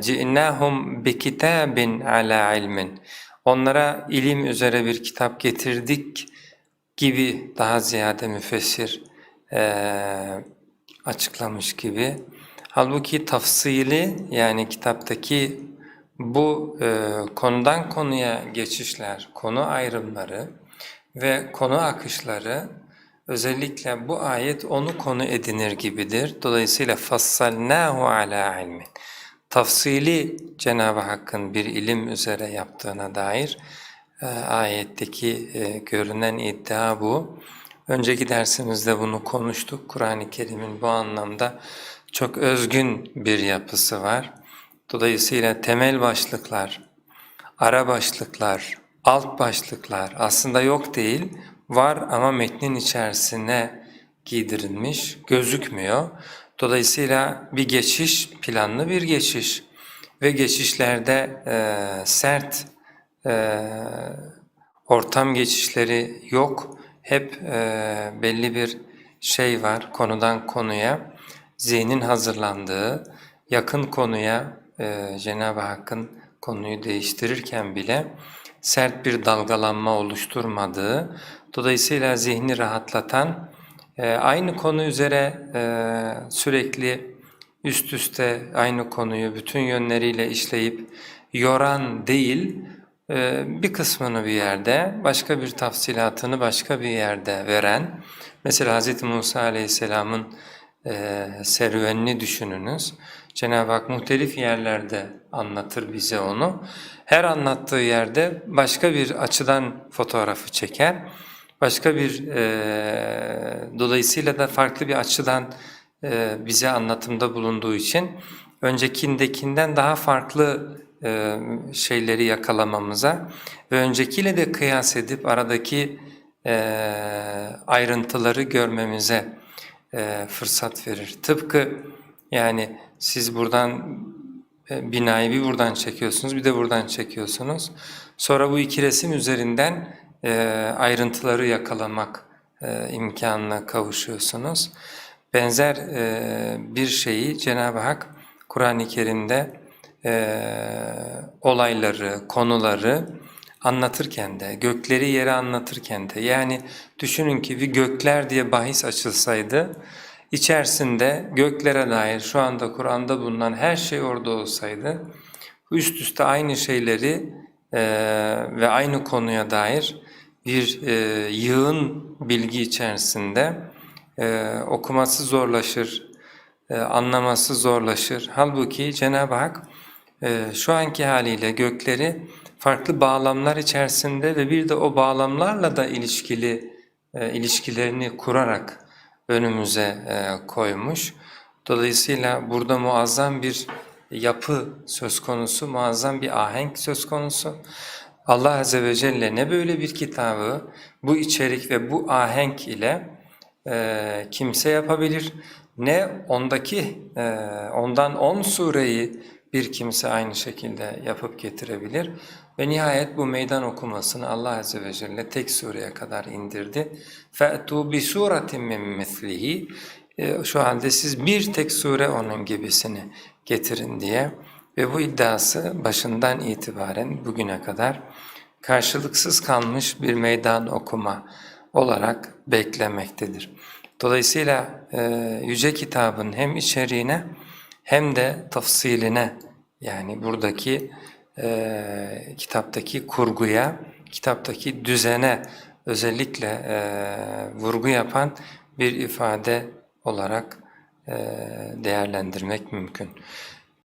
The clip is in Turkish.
ci'nahum bi kitabin ala ilmin. Onlara ilim üzere bir kitap getirdik gibi daha ziyade müfessir eee, açıklamış gibi. Halbuki tafsili yani kitaptaki bu eee, konudan konuya geçişler, konu ayrımları ve konu akışları özellikle bu ayet onu konu edinir gibidir. Dolayısıyla fassalnahu ala ilmin. Tafsili Cenab-ı Hakk'ın bir ilim üzere yaptığına dair e, ayetteki e, görünen iddia bu. Önceki dersimizde bunu konuştuk. Kur'an-ı Kerim'in bu anlamda çok özgün bir yapısı var. Dolayısıyla temel başlıklar, ara başlıklar, alt başlıklar aslında yok değil, var ama metnin içerisine giydirilmiş, gözükmüyor. Dolayısıyla bir geçiş, planlı bir geçiş ve geçişlerde e, sert e, ortam geçişleri yok. Hep e, belli bir şey var konudan konuya, zihnin hazırlandığı, yakın konuya e, Cenab-ı Hakk'ın konuyu değiştirirken bile sert bir dalgalanma oluşturmadığı, dolayısıyla zihni rahatlatan, e, aynı konu üzere e, sürekli üst üste aynı konuyu bütün yönleriyle işleyip yoran değil, e, bir kısmını bir yerde, başka bir tafsilatını başka bir yerde veren, mesela Hz. Musa Aleyhisselam'ın e, serüvenini düşününüz. Cenab-ı Hak muhtelif yerlerde anlatır bize onu. Her anlattığı yerde başka bir açıdan fotoğrafı çeker. Başka bir, e, dolayısıyla da farklı bir açıdan e, bize anlatımda bulunduğu için öncekindekinden daha farklı e, şeyleri yakalamamıza ve öncekiyle de kıyas edip aradaki e, ayrıntıları görmemize e, fırsat verir. Tıpkı yani siz buradan e, binayı bir buradan çekiyorsunuz bir de buradan çekiyorsunuz. Sonra bu iki resim üzerinden e, ayrıntıları yakalamak e, imkanına kavuşuyorsunuz. Benzer e, bir şeyi Cenab-ı Hak Kur'an-ı Kerim'de e, olayları, konuları anlatırken de, gökleri yere anlatırken de yani düşünün ki bir gökler diye bahis açılsaydı içerisinde göklere dair şu anda Kur'an'da bulunan her şey orada olsaydı üst üste aynı şeyleri e, ve aynı konuya dair bir e, yığın bilgi içerisinde e, okuması zorlaşır, e, anlaması zorlaşır. Halbuki Cenab-ı Hak e, şu anki haliyle gökleri farklı bağlamlar içerisinde ve bir de o bağlamlarla da ilişkili e, ilişkilerini kurarak önümüze e, koymuş. Dolayısıyla burada muazzam bir yapı söz konusu, muazzam bir ahenk söz konusu. Allah Azze ve Celle ne böyle bir kitabı bu içerik ve bu ahenk ile e, kimse yapabilir ne ondaki e, ondan on sureyi bir kimse aynı şekilde yapıp getirebilir ve nihayet bu meydan okumasını Allah Azze ve Celle tek sureye kadar indirdi. فَأْتُوا بِسُورَةٍ مِّن مِثْلِهِ E, Şu halde siz bir tek sure onun gibisini getirin diye ve bu iddiası başından itibaren bugüne kadar karşılıksız kalmış bir meydan okuma olarak beklemektedir. Dolayısıyla e, Yüce Kitabın hem içeriğine hem de tafsiline yani buradaki e, kitaptaki kurguya, kitaptaki düzene özellikle e, vurgu yapan bir ifade olarak e, değerlendirmek mümkün.